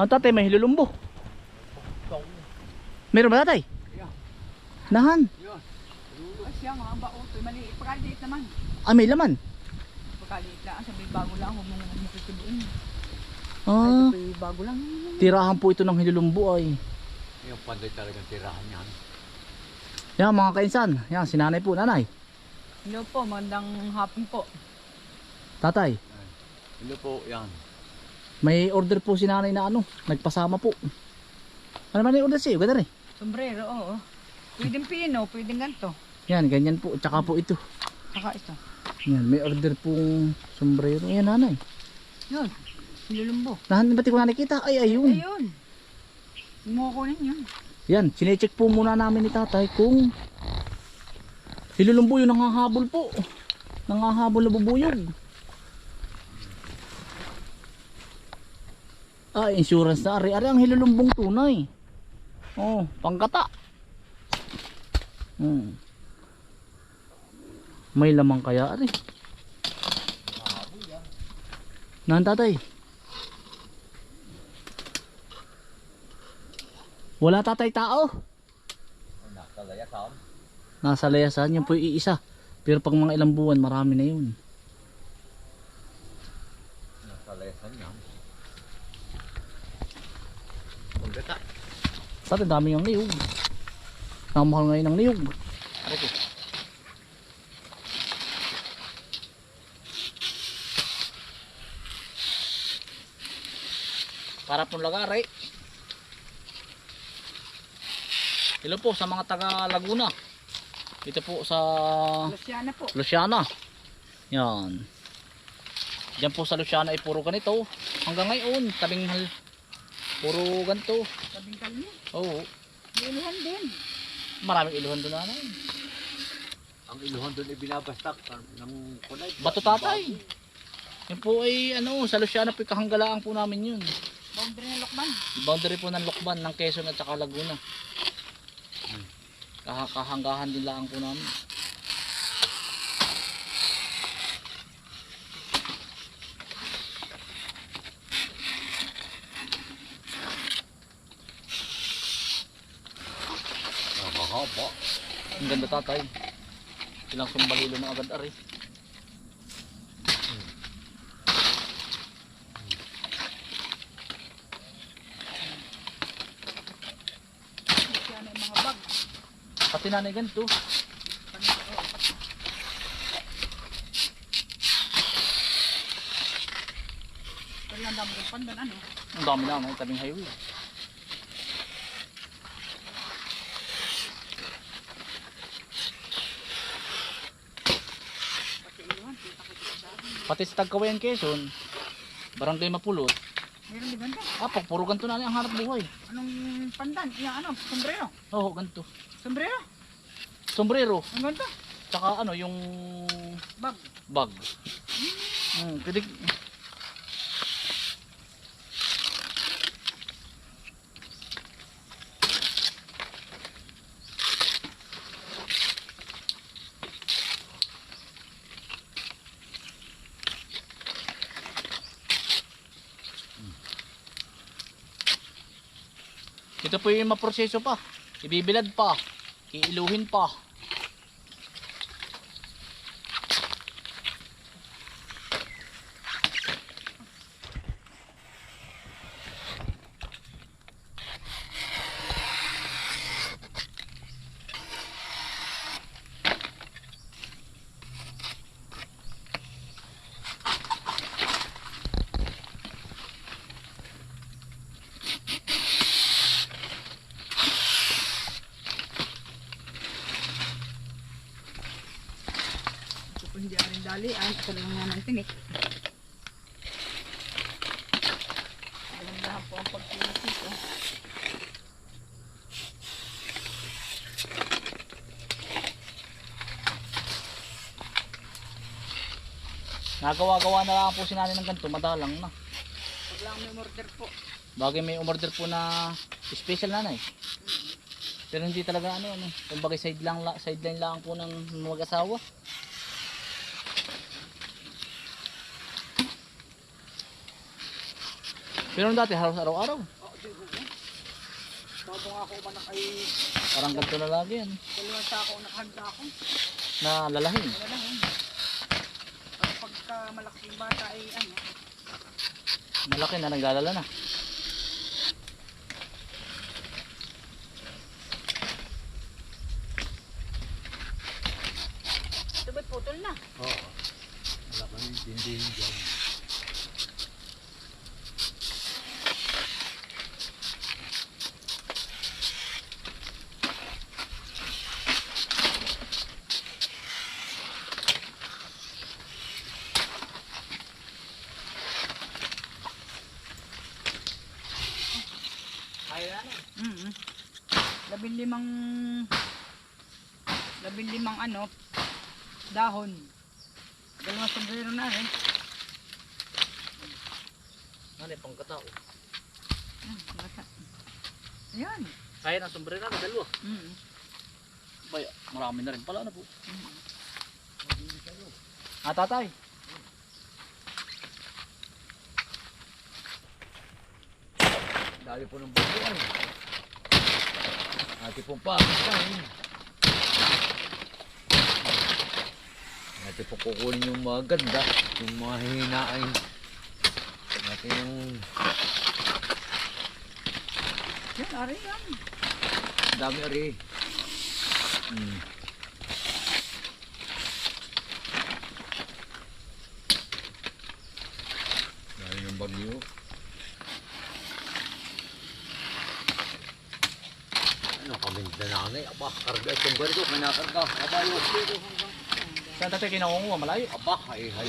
Ang tatay may hilulumbo. Meron ba tatay? Yeah. Nahan. Yun. Ay siya nga, ang baot. Ay, maliit. Pagkaliit naman. Ah, may laman. Pagkaliit lang. Sabi bago lang. Huwag mong makikiliin. Ah, Ay, ito bago lang. tirahan po ito ng hilulumbo ay. Yung panday talagang tirahan yan. Yan mga kainsan. Yan, sinanay po, nanay. Hello po, magandang hapon po. Tatay, Ano po yan? May order po si nanay na ano, nagpasama po. Ano man yung order sa'yo? Ganda rin. Sombrero, oo. Pwedeng pino, pwedeng ganito. Yan, ganyan po. Tsaka po ito. Saka ito. Yan, may order pong sombrero. Yan, nanay. Yun. Nilulumbo. Nahan, ba't ko na nakita? Ay, ayun. Ayun. Ko yun. Yan, sinecheck po muna namin ni tatay kung hilulumbo yung nangahabol po. Nangahabol na bubuyog. Ah, insurance na ari. Ari ang hilulumbong tunay. Oh, pangkata. Hmm. May lamang kaya ari. Nan tatay. Wala tatay tao. Nasa layasan. Nasa layasan, yun po yung iisa. Pero pag mga ilang buwan, marami na yun. Nasa layasan yan. Pagkata. Sa atin, dami ng niyog. Namahal ngayon ng niyog. Aray ko. Para pong lagari. Hello po sa mga taga Laguna. Ito po sa Luciana po. Luciana. Yan. Diyan po sa Luciana ay puro ganito. Hanggang ngayon, tabing hal. Puro ganito. Sabing kalye. Oo. Iluhan din. Maraming iluhan doon na Ang iluhan doon ay binabastak ng kunay. Bato tatay. Yan po ay ano, sa Luciana po kahanggalaan po namin yun. Boundary ng Lokman. Boundary po ng Lokban, ng Quezon at saka Laguna. Kah kahanggahan din lang po namin. Mahaba. Ang ganda tatay. Ilang sumbalilo na agad ari. Pati nanay ganito. Ang dami na may tabing highway. Pati iluhan. Kita ko sa dami. Pati sa Tagkawayan Quezon, Barangay Mapulot. Meron din ganda. Ah, pag puro ganito na ang hanap buhay. Anong pandan? Yung ano? Sombrero. Oo, ganito. Sombrero. Sombrero. Ang ganda. Tsaka ano, yung Bag. bag. Hmm, pwede. Ito po yung maproseso pa. Ibibilad pa. Iiluhin pa. Ito po hindi aring dali. Ay, ako lang nga ng tinik. Alam na po ang pagkilis nito. Nagawa-gawa na lang po si nanay ng ganito, madalang na. Pag lang may order po. Bagay may umorder po na special nanay. Pero hindi talaga ano ano, kumbaga side lang la- sideline lang po ng mag-asawa. Pero nung dati halos araw-araw. Oo, di ko. Bago nga ako umanak ay Parang ganito na lagi yan. dalawang sako nakahanda ako. Na lalahin. Yun. Pero pagka malaking bata ay ano, Malaki na naglalala na. ito ba't putol na? Oo. Wala kami intindihin dyan. Mm Labing limang labing limang ano dahon. Dalawang sombrero na rin. Ano yung pangkatao? Mm, basta. Ayan. Kaya ng sombrero na, dalawa. Mm. Bay, marami na rin pala na po. Mm. Ah, tatay. Dali po ng bagyo ay. Ate pong pakitain. Ate po kukunin yung mga ganda. Yung mga hihinain. Ate yung Yan, ari yan. dami ari. Hmm. Ano kami nanay? Aba, karga itong barko. Kinakarga. Kabayo. Saan tatay kinangunguha? Malayo. Aba, ay hay.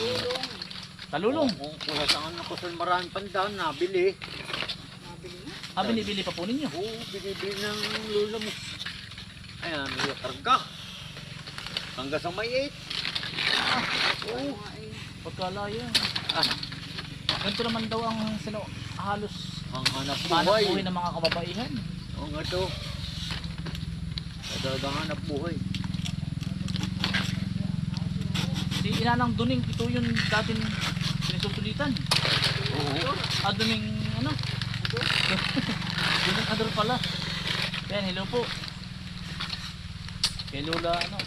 Talulong. Kung kung saan ako sa maraming pandaan, nabili. Nabili na. Ah, binibili pa po ninyo. Oo, binibili ng lula mo. Ayan, may karga. Hanggang sa may 8. Oo. Ay, Pagkalayo. Ah, Ganito naman daw ang sino, halos ang hanap buhay ng mga kababaihan. Oo nga to. Talagang hanap buhay. Si Inanang Duning, ito yung dating sinusulitan. Oo. Ah, Duning, ano? Duning Ador pala. Yan, hello po. Kay Lola, ano?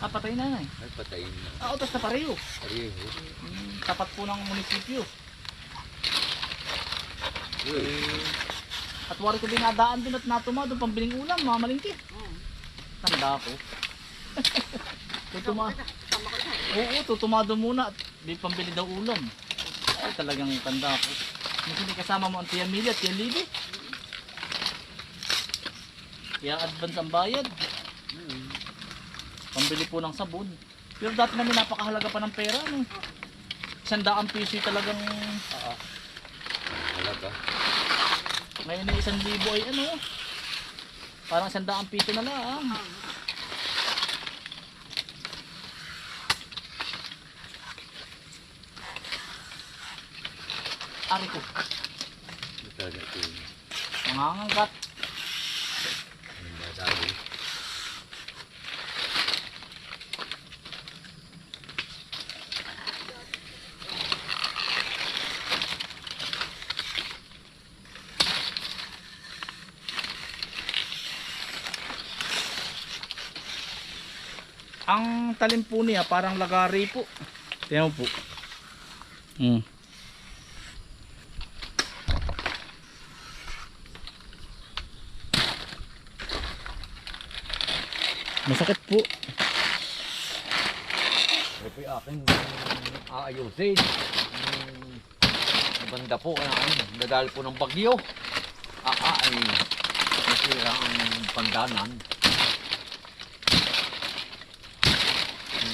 Ah, patay na na eh. Ay, patayin na. Ah, utos na pareho. Pareho. Hmm, tapat po ng munisipyo. Uy. At wari ko dinadaan doon at natuma doon pambiling ulam, mga malingki. oo. Tanda ko. tutuma. Oo, tutumado muna may pambili daw ulam. Ay, talagang tanda ko. Kasi may kasama mo ang Tia Mili at Tia Libby. Kaya advance ang bayad. Pambili po ng sabon. Pero dati namin napakahalaga pa ng pera. No? Isang piso talagang... Ah, Talaga. Ngayon na isang libo ay ano. Parang isang piso na lang. Ah. Ari ko. Talaga Ang talim po niya parang lagari po. Tingnan po. Hmm. Masakit po. Ito po yung aking aayusin. Yung banda po, ano, dadal po ng bagyo. Ah, ay nasira ang pandanan.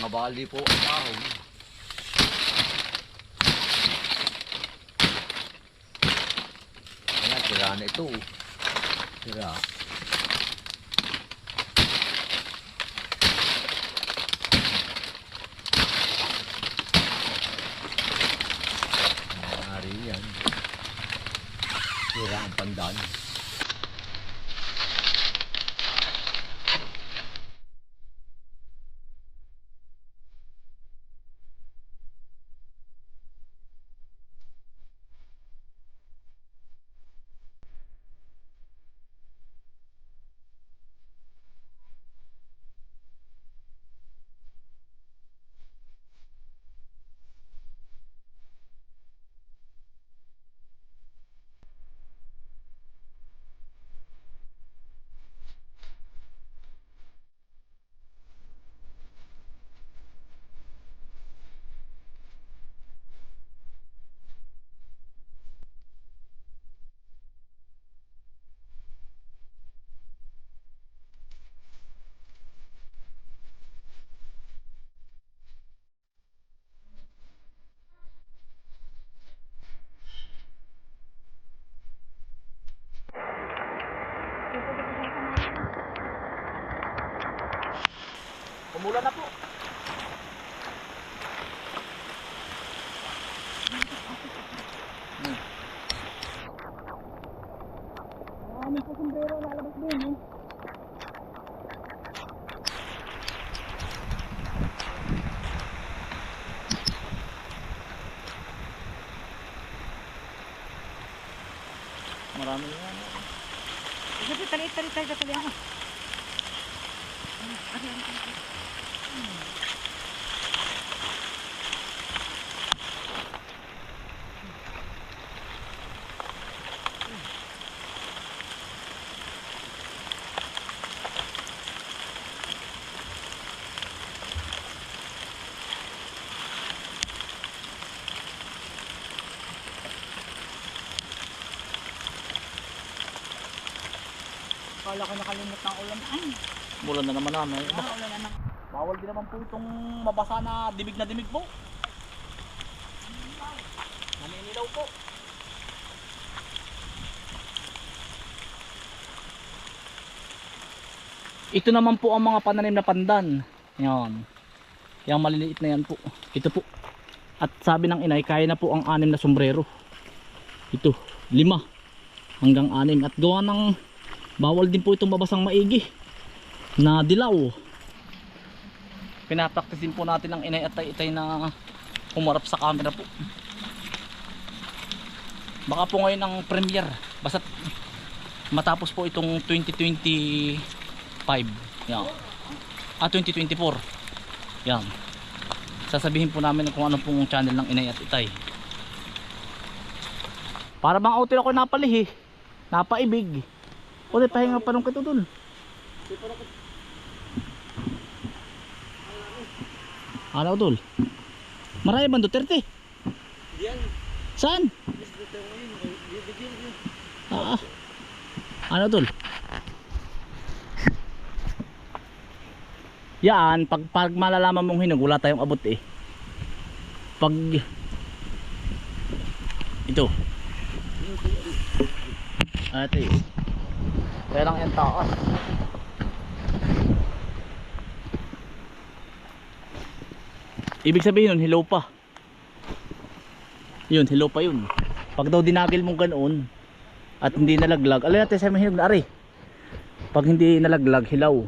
Ang nabali po ang ahon. Ayan, sira na ito. Sira. Maaari yan. Sira ang pandan. Umulan na po. Ah, may sombrero lalabas din, eh. Marami yan. Tali, tali, tali ako. Kala ko nakalimot ng ulan. Ay, Umulan na naman namin. ah, ulan na. Bawal din naman po itong mabasa na dimig na dimig po. Naninilaw po. Ito naman po ang mga pananim na pandan. Yan. Yang maliliit na yan po. Ito po. At sabi ng inay, kaya na po ang anim na sombrero. Ito, lima. Hanggang anim. At gawa ng bawal din po itong mabasang maigi. Na dilaw. Pinapraktis din po natin ang inay at itay na humarap sa camera po. Baka po ngayon ang premiere. Basta matapos po itong 2025 yan. Ah 2024 yan. Sasabihin po namin kung ano pong channel ng inay at itay. Para bang outil ako napalihi napaibig di pahinga pa nung kitudol Ano tol? Marami ba Duterte? Yan. Saan? Ah. Ano tol? Yan, pag, pag malalaman mong hinog, wala tayong abot eh. Pag ito. Ah, ito eh. Kaya lang yung taas. Ibig sabihin nun, hello pa. Yun, hello pa yun. Pag daw dinagil mong ganoon at hindi nalaglag, alin natin sa mahinog na ari. Pag hindi nalaglag, hilaw.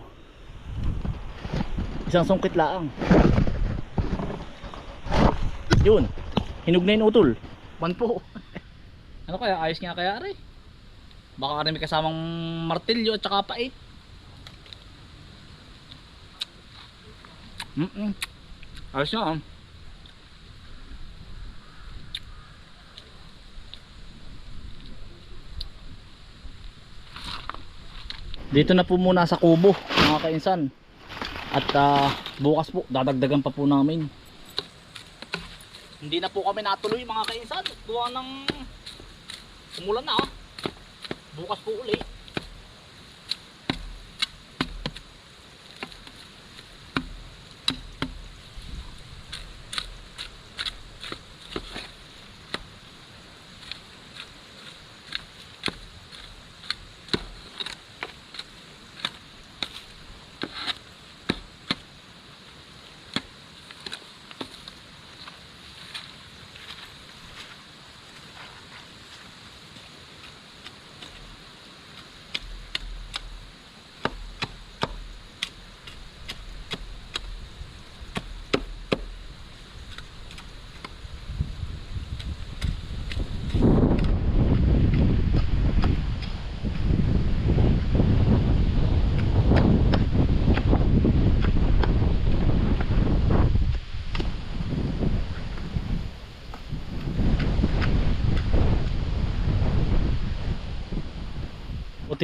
Isang sungkit laang. Yun, hinog na yung utol. Pan po. ano kaya, ayos nga kaya ari. Baka rin may kasamang martilyo at saka pait. Mm -mm. Ayos nga ah. Dito na po muna sa kubo mga kainsan. At ah, bukas po dadagdagan pa po namin. Hindi na po kami natuloy mga kainsan. Gawa ng umulan na ah. Bukas po uli.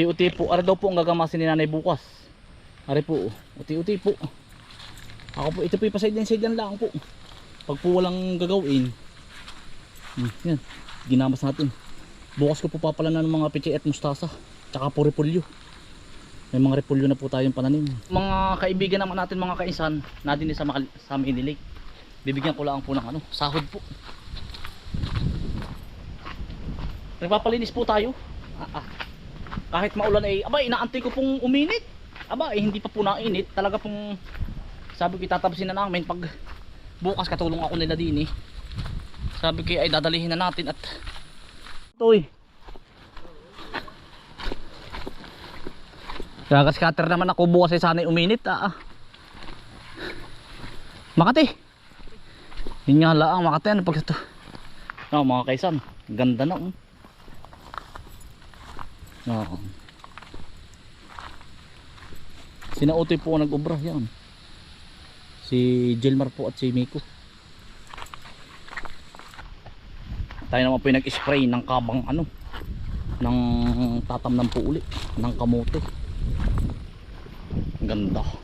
Uti-uti po. Ara daw po ang gagamasin ni nanay bukas. Ari po. Uti-uti po. Ako po, ito po yung pasaydan-saydan lang po. Pag po walang gagawin. Hmm, yan. Ginamas natin. Bukas ko po papalanan ng mga peche at mustasa. Tsaka po repolyo. May mga repolyo na po tayong pananim. Mga kaibigan naman natin mga kainsan. Natin sa, sa Minilig. Bibigyan ko lang po ng ano, sahod po. Nagpapalinis po tayo. Ah, ah. Kahit maulan ay aba inaantay ko pong uminit aba eh hindi pa po nainit talaga pong sabi ko itatapusin na namin pag bukas katulong ako nila din eh sabi ko ay dadalihin na natin at toy Kaya scatter naman ako bukas ay sana'y uminit ah. ah. Makati. Yun nga lang Makati ano pag ito. No, mga kaisan, ganda na oh. Oo. Sinautoy po ang nag-ubra yan. Si Jelmar po at si Miko. Tayo naman po yung nag-spray ng kabang ano ng tatam ng po uli ng kamote. Ganda.